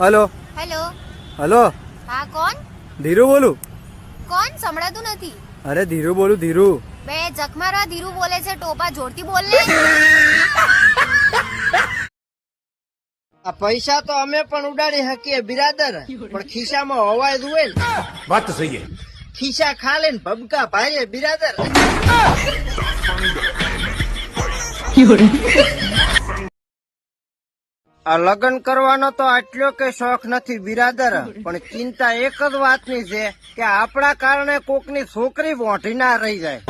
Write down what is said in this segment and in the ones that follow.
Hello. Hello. Hello. હા કોણ? ધીરુ બોલું? કોણ? સંભળાતું નથી. અરે ધીરુ બોલું ધીરુ. બે જખમારવા ધીરુ બોલે છે ટોપા જોરથી બોલ. ને આ પૈસા તો અમે પણ ઉડાડી શકીએ બિરાદર. પણ ખિસ્સામાં હવાય દુએ ને. વાત તો સહી ખિસ્સા ખાલે ને ભબકા ભાઈએ બિરાદર. આ લગ્ન કરવાનો તો આટલો કે શોખ નથી બિરાદર. પણ ચિંતા એક જ વાતની છે કે આપણા કારણે કોકની છોકરી વોઢી ના રહી જાય.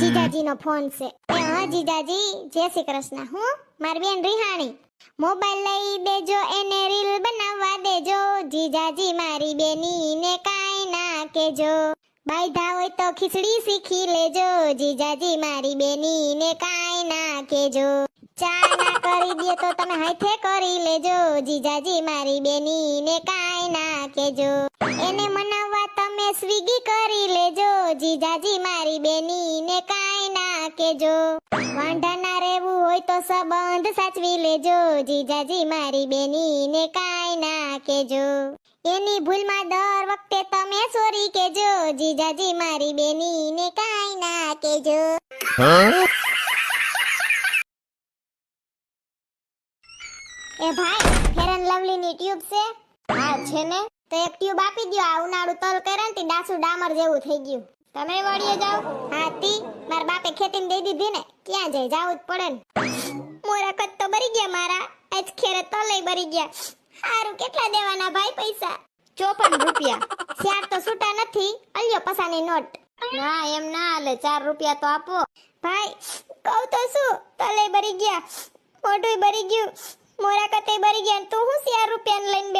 જીજાજીનો ફોન છે. એ હા જીજાજી. જય શ્રી કૃષ્ણ. હું? મારી બેન રિહાણી. મોબાઈલ લઈ દેજો એને રીલ બનાવવા દેજો. જીજાજી મારી બેની ને કાઈ ના કેજો બાયધા હોય તો ખીચડી શીખી લેજો. જીજાજી મારી બેની ને કાંઈ ના કેજો ચા ના કરી દે તો તમે હાથે કરી લેજો. જીજાજી મારી બેની ને કાંઈ ના કેજો એને મનાવવા તમે સ્વીગી કરી લેજો. જીજાજી મારી બેની ને કાઈ ના કેજો વાંઢા ના રહેવું હોય તો સંબંધ સાચવી લેજો. જીજાજી મારી બેની ને કાઈ ના કેજો એની ભૂલમાં દર વખતે તમે સોરી કેજો જીજાજી મારી બેની ને ના કેજો એ ભાઈ, ફેરન લવલી ની ટ્યુબ છે. હા છે ને? તો એક ટ્યુબ આપી દ્યો. આ ઉનાળુ તલ કરે ને ડાસુ ડામર જેવું થઈ ગયું. તમે વાડીએ જાવ હા, તી. માર બાપે ખેતીને દઈ દીધી ને. ક્યાં જાય? જાવું જ પડે ને. મોરા કદ તો બરી ગયા મારા. આજ ખેરે તલે બરી ગયા. સારું કેટલા દેવાના ભાઈ પૈસા? રૂપિયા. ચાર તો છૂટા નથી. અલ્યો પસાની નોટ. ના, એમ ના હાલે. ચાર રૂપિયા તો આપો. ભાઈ, કહું તો શું? તલે બરી ગયા મોઢું બરી ગયું, મોરા કતે બરી ગયા તું હું ચાર રૂપિયા લઈને